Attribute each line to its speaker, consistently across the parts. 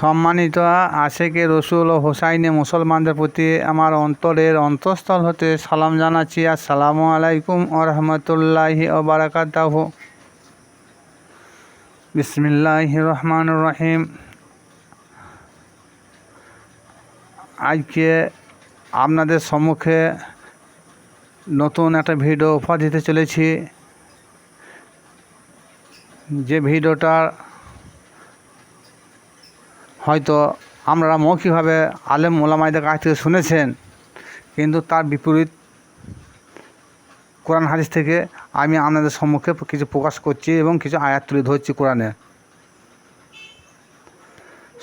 Speaker 1: সম্মানিত আশেকে রসুল ও হোসাইনে মুসলমানদের প্রতি আমার অন্তরের অন্তঃস্থল হতে সালাম জানাচ্ছি। আসসালামু আলাইকুম ও রহমতুল্লাহি ও বারাকাতাহ। বিসমিল্লাহ রহমান রহিম। আজকে আপনাদের সম্মুখে নতুন একটা ভিডিও উপহার দিতে চলেছি। যে ভিডিওটার হয়তো আমরা মৌখিকভাবে আলেম মোলামাইদের কাছ থেকে শুনেছেন, কিন্তু তার বিপরীত কোরআন হাদিস থেকে আমি আপনাদের সম্মুখে কিছু প্রকাশ করছি এবং কিছু আয়াত তুলে ধরছি কোরআনে।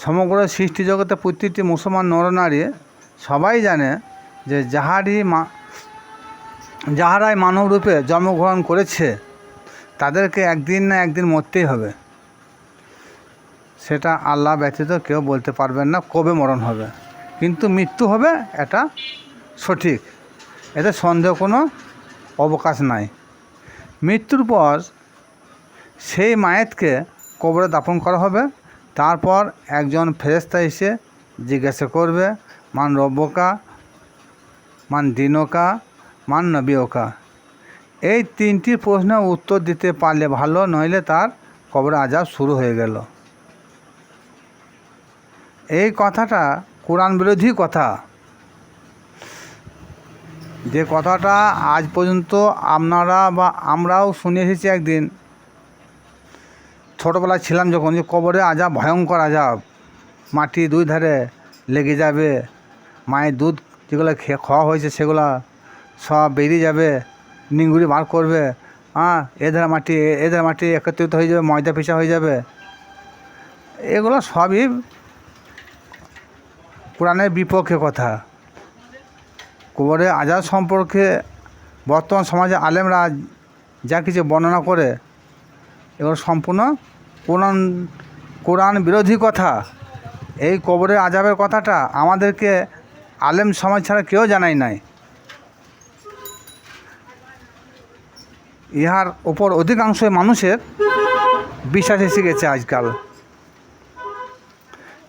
Speaker 1: সমগ্র সৃষ্টি জগতে প্রতিটি মুসলমান নরনারী সবাই জানে যে যাহারই মা, যাহারাই মানবরূপে জন্মগ্রহণ করেছে, তাদেরকে একদিন না একদিন মরতেই হবে। সেটা আল্লাহ ব্যতীত কেউ বলতে পারবেন না কবে মরণ হবে। কিন্তু মৃত্যু হবে এটা সঠিক। এতে সন্দেহ কোনো অবকাশ নাই। মৃত্যুর পর সেই মায়েতকে কবরে দাপন করা হবে। তারপর একজন ফেরেস্তা এসে জিজ্ঞাসা করবে, মান রব্বকা, মান দিনকা, মান নবীকা এই তিনটি প্রশ্নের উত্তর দিতে পারলে ভালো, নইলে তার কবরে আজাব শুরু হয়ে গেল। এই কথাটা কোরআন বিরোধী কথা। যে কথাটা আজ পর্যন্ত আপনারা বা আমরাও শুনে এসেছি একদিন। ছোটোবেলায় ছিলাম যখন যে কবরে আজাব ভয়ঙ্কর আজাব মাটি দুই ধারে লেগে যাবে, মায়ের দুধ যেগুলো খেয়ে খাওয়া হয়েছে সেগুলো সব বেরিয়ে যাবে নিঙ্গুরি বার করবে হ্যাঁ এধার মাটি এধার মাটি একত্রিত হয়ে যাবে, ময়দা পিসা হয়ে যাবে। এগুলো সবই কোরআনের বিপক্ষে কথা। কবরে আজাদ সম্পর্কে বর্তমান সমাজে আলেমরা যা কিছু বর্ণনা করে, এগুলো সম্পূর্ণ কোরআন কোরআন বিরোধী কথা। এই কবরে আজাবের কথাটা আমাদেরকে আলেম সমাজ ছাড়া কেউ জানাই নাই। ইহার ওপর অধিকাংশ মানুষের বিশ্বাস এসে গেছে আজকাল।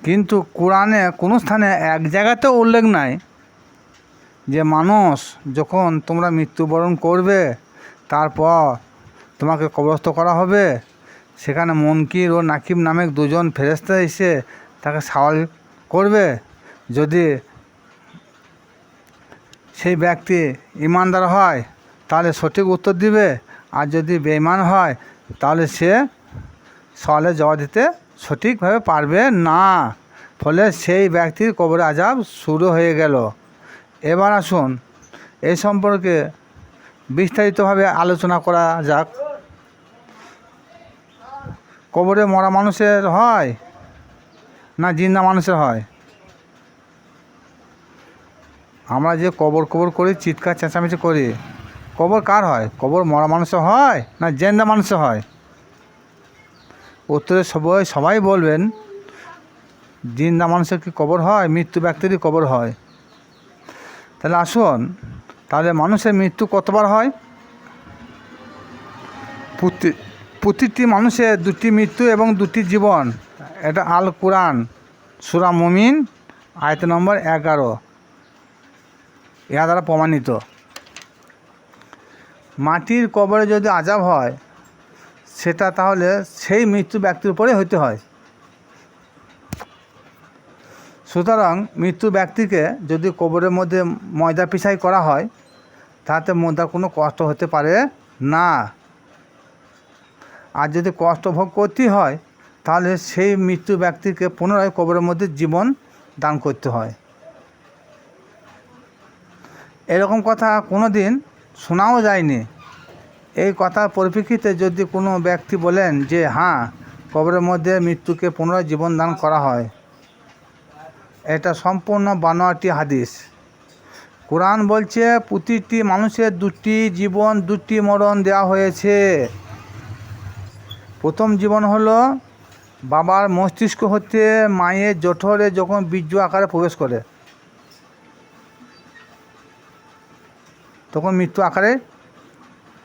Speaker 1: কিন্তু কোরআনে কোনো স্থানে, এক জায়গাতেও উল্লেখ নাই যে মানুষ যখন তোমরা মৃত্যুবরণ করবে, তারপর তোমাকে কবরস্থ করা হবে, সেখানে মনকির ও নাকিব নামে দুজন ফেরেস্তা এসে তাকে সওয়াল করবে। যদি সেই ব্যক্তি ইমানদার হয়, তাহলে সঠিক উত্তর দিবে, আর যদি বেঈমান হয়, তাহলে সে সওয়ালের জবাব দিতে সঠিকভাবে পারবে না। ফলে সেই ব্যক্তির কবরে আজাব শুরু হয়ে গেল। এবার আসুন এই সম্পর্কে বিস্তারিতভাবে আলোচনা করা যাক। কবরে মরা মানুষের হয় না জিন্দা মানুষের হয়? আমরা যে কবর কবর করি, চিৎকার চেঁচামেচি করি, কবর কার হয়? কবর মরা মানুষের হয় না জেন্দা মানুষের হয়? উত্তরে সবাই সবাই বলবেন জিন্দা মানুষের কি কবর হয়, মৃত্যু ব্যক্তিরই কবর হয়। তাহলে আসুন, তাহলে মানুষের মৃত্যু কতবার হয়? প্রতি, প্রতিটি মানুষের দুটি মৃত্যু এবং দুটি জীবন। এটা আল কোরআন, সুরা মমিন, আয়ত নম্বর এগারো। ইহা দ্বারা প্রমাণিত। মাটির কবরে যদি আজাব হয় সেটা তাহলে সেই মৃত্যু ব্যক্তির উপরে হইতে হয়। সুতরাং মৃত্যু ব্যক্তিকে যদি কবরের মধ্যে ময়দা পিছাই করা হয়, তাতে মধ্যে কোনো কষ্ট হতে পারে না। আর যদি কষ্ট ভোগ করতে হয়, তাহলে সেই মৃত্যু ব্যক্তিকে পুনরায় কবরের মধ্যে জীবন দান করতে হয়। এরকম কথা কোনো দিন শোনাও যায়নি। এই কথার পরিপ্রেক্ষিতে যদি কোনো ব্যক্তি বলেন যে হ্যাঁ কবরের মধ্যে মৃত্যুকে পুনরায় জীবন দান করা হয়, এটা সম্পূর্ণ বানোয়াটি হাদিস। কোরআন বলছে, প্রতিটি মানুষের দুটি জীবন, দুটি মরণ দেওয়া হয়েছে। প্রথম জীবন হলো বাবার মস্তিষ্ক হতে মায়ের জঠরে যখন বীর্য আকারে প্রবেশ করে, তখন মৃত্যু আকারে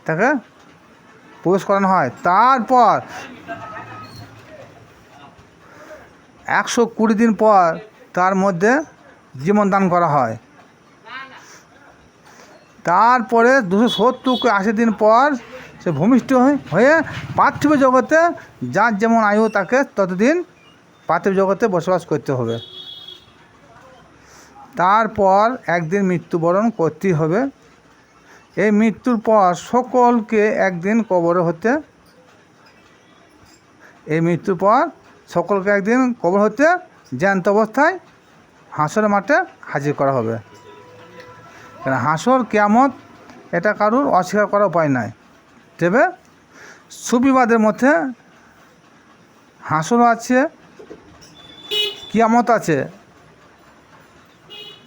Speaker 1: তাকে প্রবেশ করানো হয়। তারপর একশো কুড়ি দিন পর তার মধ্যে জীবন দান করা হয়। তারপরে দুশো সত্তর আশি দিন পর সে ভূমিষ্ঠ হয়ে- হয়ে পার্থিব জগতে যার যেমন আয়ু তাকে ততদিন পার্থিব জগতে বসবাস করতে হবে। তারপর একদিন মৃত্যুবরণ করতেই হবে। এই মৃত্যুর পর সকলকে একদিন কবর হতে, এই মৃত্যুর পর সকলকে একদিন কবর হতে জ্যান্ত অবস্থায় হাঁসের মাঠে হাজির করা হবে। কারণ হাঁসর, কেয়ামত এটা কারুর অস্বীকার করার উপায় নাই। তবে সুবিবাদের মধ্যে হাঁসরও আছে, কিয়ামত আছে।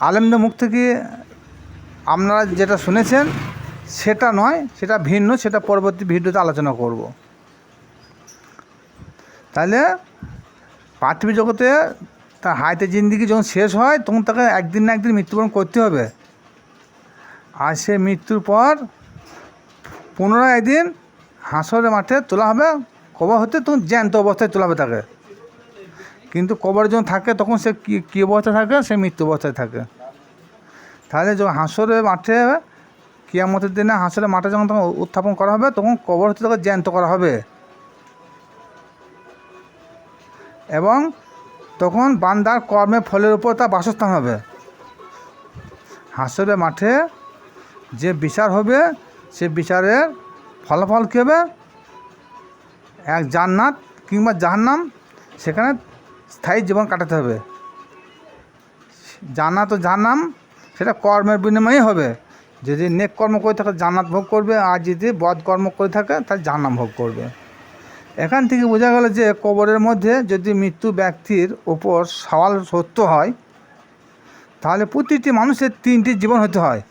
Speaker 1: আলেমদের মুখ থেকে আপনারা যেটা শুনেছেন সেটা নয়, সেটা ভিন্ন, সেটা পরবর্তী ভিডিওতে আলোচনা করব। তাহলে পার্থিব জগতে তার হাইতে জিন্দিগি যখন শেষ হয়, তখন তাকে একদিন না একদিন মৃত্যুবরণ করতে হবে। আর সে মৃত্যুর পর পুনরায় একদিন হাঁসরের মাঠে তোলা হবে, কবর হতে তখন জ্যান্ত অবস্থায় তোলা হবে তাকে। কিন্তু কবরে যখন থাকে, তখন সে কী কী অবস্থায় থাকে? সে মৃত্যু অবস্থায় থাকে। তাহলে যখন হাঁসরের মাঠে কিয়ামতের দিনে হাঁসরের মাঠে যখন তখন উত্থাপন করা হবে, তখন কবর হতে তাকে জ্যান্ত করা হবে। এবং তখন বান্দার কর্মের ফলের উপর তার বাসস্থান হবে। হাঁসরের মাঠে যে বিচার হবে, সে বিচারের ফলাফল কী হবে? এক জান্নাত কিংবা জাহান্নাম, সেখানে স্থায়ী জীবন কাটাতে হবে। জান্নাত ও জাহান্নাম, সেটা কর্মের বিনিময়ে হবে। যদি নেক কর্ম করে থাকে জান্নাত ভোগ করবে, আর যদি বদ কর্ম করে থাকে, তাহলে জাহান্নাম ভোগ করবে। এখান থেকে বোঝা গেল যে কবরের মধ্যে যদি মৃত্যু ব্যক্তির ওপর সওয়াল সত্য হয়, তাহলে প্রতিটি মানুষের তিনটি জীবন হতে হয়।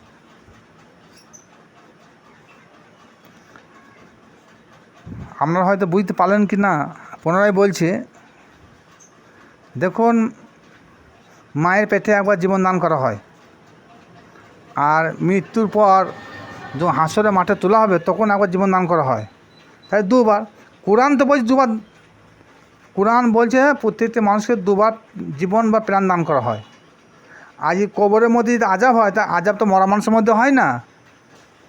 Speaker 1: আপনারা হয়তো বুঝতে পারলেন কি না, পুনরায় বলছি। দেখুন, মায়ের পেটে একবার জীবন দান করা হয়। আর মৃত্যুর পর যখন হাঁসরে মাঠে তোলা হবে, তখন একবার জীবন দান করা হয়। তাই দুবার। কোরআন তো বলছে দুবার। কোরআন বলছে প্রত্যেকটি মানুষকে দুবার জীবন বা প্রাণ দান করা হয়। আজ কবরের মধ্যে যদি আজাব হয়, তা আজাব তো মরা মানুষের মধ্যে হয় না।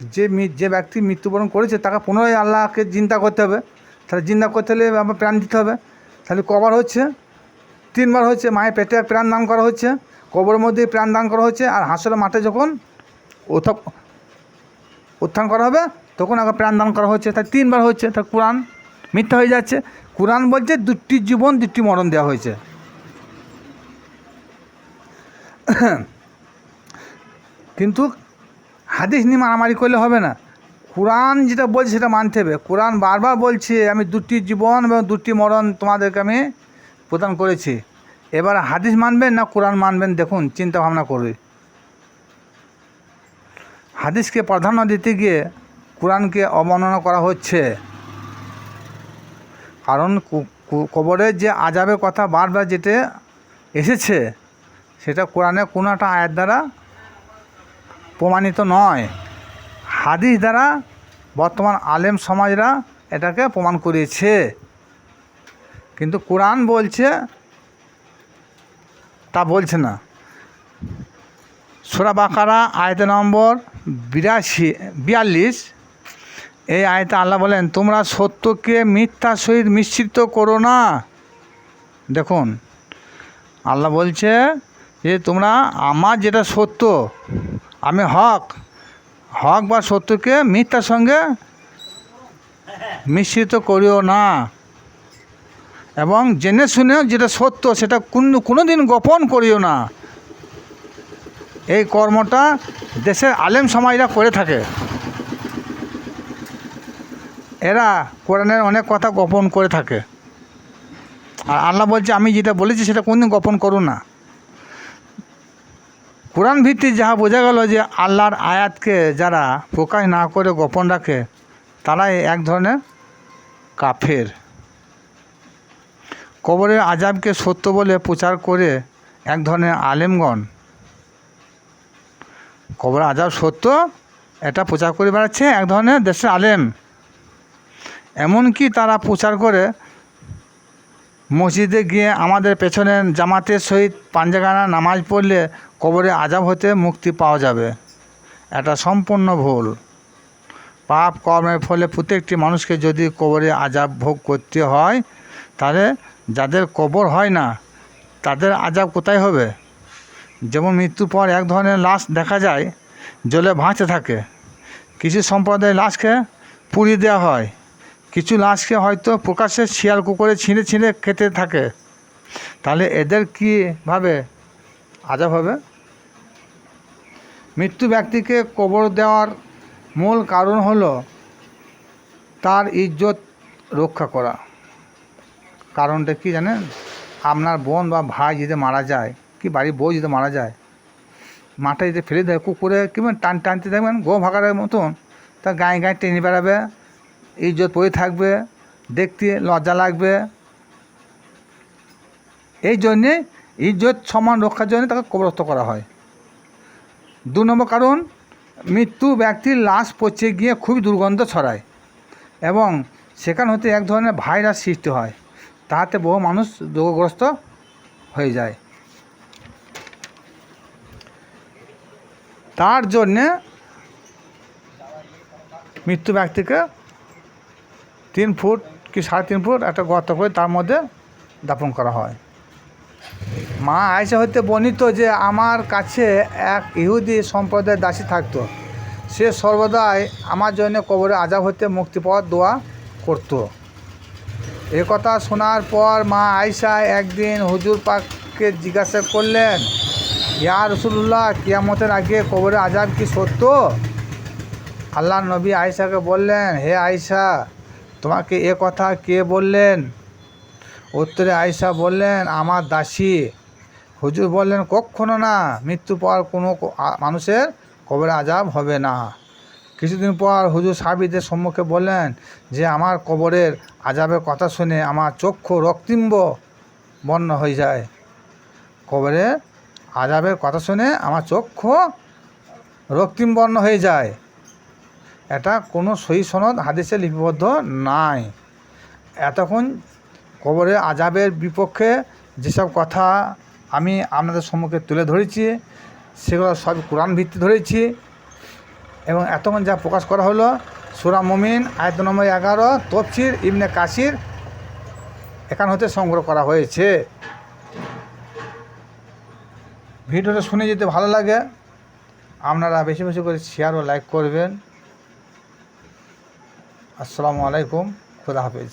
Speaker 1: যে যে ব্যক্তি মৃত্যুবরণ করেছে, তাকে পুনরায় আল্লাহকে চিন্তা করতে হবে। তাহলে চিন্তা করতে হলে আবার প্রাণ দিতে হবে। তাহলে কবার হচ্ছে, তিনবার হচ্ছে মায়ের পেটে প্রাণ দান করা হচ্ছে, কবরের মধ্যে প্রাণ দান করা হচ্ছে, আর হাঁসের মাঠে যখন উত্থান করা হবে, তখন আগে প্রাণ দান করা হচ্ছে তাই তিনবার হচ্ছে তা কোরআন মিথ্যা হয়ে যাচ্ছে। কোরআন বলছে দুটি জীবন, দুটি মরণ দেওয়া হয়েছে। কিন্তু হাদিস নিয়ে মারামারি করলে হবে না। কোরআন যেটা বলছে সেটা মানতে হবে। কোরআন বারবার বলছে, আমি দুটি জীবন এবং দুটি মরণ তোমাদেরকে আমি প্রদান করেছি। এবার হাদিস মানবেন না কোরআন মানবেন? দেখুন, চিন্তা ভাবনা করবে হাদিসকে প্রাধান্য দিতে গিয়ে কোরআনকে অবমাননা করা হচ্ছে। কারণ কবরের যে আজাবের কথা বারবার যেটা এসেছে, সেটা কোরআনে কোনো একটা আয়ের দ্বারা প্রমাণিত নয়। হাদিস দ্বারা বর্তমান আলেম সমাজরা এটাকে প্রমাণ করিয়েছে কিন্তু কোরআন বলছে, তা বলছে না। সোরা বাকারা, আয়ত নম্বর বিরাশি, বিয়াল্লিশ। এই আয়তে আল্লাহ বলেন, তোমরা সত্যকে মিথ্যার সহিত মিশ্রিত করো না। দেখুন, আল্লাহ বলছে যে, তোমরা আমার যেটা সত্য, আমি হক হক বা সত্যকে মিথ্যার সঙ্গে মিশ্রিত করিও না। এবং জেনে শুনেও যেটা সত্য, সেটা কোনো কোনো দিন গোপন করিও না। এই কর্মটা দেশের আলেম সমাজরা করে থাকে। এরা কোরআনের অনেক কথা গোপন করে থাকে। আর আল্লাহ বলছে, আমি যেটা বলেছি সেটা কোনদিন গোপন করো না। কোরআন ভিত্তিক যাহা বোঝা গেল যে আল্লাহর আয়াতকে যারা প্রকাশ না করে গোপন রাখে, তারাই এক ধরনের কাফের। কবরের আজাবকে সত্য বলে প্রচার করে এক ধরনের আলেমগণ কবর আজাব সত্য, এটা প্রচার করে বেড়াচ্ছে এক ধরনের দেশের আলেম। এমনকি তারা প্রচার করে মসজিদে গিয়ে আমাদের পেছনে জামাতের সহিত পাঞ্জাগানা নামাজ পড়লে কবরে আজাব হতে মুক্তি পাওয়া যাবে। এটা সম্পূর্ণ ভুল। পাপ কর্মের ফলে প্রত্যেকটি মানুষকে যদি কবরে আজাব ভোগ করতে হয়, তাহলে যাদের কবর হয় না, তাদের আজাব কোথায় হবে? যেমন মৃত্যুর পর এক ধরনের লাশ দেখা যায়, জলে ভাসতে থাকে। কিছু সম্প্রদায়ের লাশকে পুড়িয়ে দেওয়া হয়। কিছু লাশকে হয়তো প্রকাশ্যে শিয়াল কুকুরে ছিঁড়ে ছিঁড়ে খেতে থাকে। তাহলে এদের কীভাবে আজাব হবে? মৃত্যু ব্যক্তিকে কবর দেওয়ার মূল কারণ হলো তার ইজ্জত রক্ষা করা। কারণটা কি জানেন? আপনার বোন বা ভাই যদি মারা যায় কি বাড়ির বউ যদি মারা যায়, মাঠে যদি ফেলে দেয়, কুকুরে কিংবা টান টানতে দেখবেন গো ভাগারের মতন, তা গায়ে গায়ে টেনে বেড়াবে, ইজ্জত পড়ে থাকবে, দেখতে লজ্জা লাগবে। এই জন্যে ইজ্জত সমান রক্ষার জন্য তাকে কবরস্থ করা হয়। দু নম্বর কারণ, মৃত্যু ব্যক্তির লাশ পচে গিয়ে খুবই দুর্গন্ধ ছড়ায় এবং সেখান হতে এক ধরনের ভাইরাস সৃষ্টি হয় তাহাতে বহু মানুষ রোগগ্রস্ত হয়ে যায়। তার জন্যে মৃত্যু ব্যক্তিকে তিন ফুট কি সাড়ে তিন ফুট একটা গর্ত করে তার মধ্যে দাপন করা হয়। মা আয়সা হইতে বর্ণিত যে আমার কাছে এক ইহুদি সম্প্রদায়ের দাসী থাকতো, সে সর্বদাই আমার জন্য কবরে আজাব হতে মুক্তি পাওয়ার দোয়া করতো। এ কথা শোনার পর মা আয়সা একদিন হুজুর পাককে জিজ্ঞাসা করলেন ইয়া রসুল্লাহ কিয়ামতের আগে কবরে আজাব কি সত্য? আল্লাহ নবী আয়সাকে বললেন, হে আয়সা তোমাকে এ কথা কে বললেন? উত্তরে আয়সা বললেন, আমার দাসী। হুজুর বললেন কখনো না, মৃত্যু পর কোনো মানুষের কবরে আজাব হবে না। কিছুদিন পর হুজুর সাহাবিদের সম্মুখে বললেন যে, আমার কবরের আজাবের কথা শুনে আমার চক্ষু রক্তিম্ব বর্ণ হয়ে যায়। কবরে আজাবের কথা শুনে আমার চক্ষু রক্তিম বর্ণ হয়ে যায়। এটা কোনো সহি সনদ হাদিসে লিপিবদ্ধ নাই। এতক্ষণ কবরে আজাবের বিপক্ষে যেসব কথা আমি আপনাদের সম্মুখে তুলে ধরেছি, সেগুলো সব কোরআন ভিত্তি ধরেছি এবং এতক্ষণ যা প্রকাশ করা হলো, সুরা মমিন, আয়ত নম্বর এগারো, তফসির ইবনে কাশির এখান হতে সংগ্রহ করা হয়েছে। ভিডিওটা শুনে যেতে ভালো লাগে, আপনারা বেশি বেশি করে শেয়ার ও লাইক করবেন। আসসালামু আলাইকুম, খুদা হাফিজ।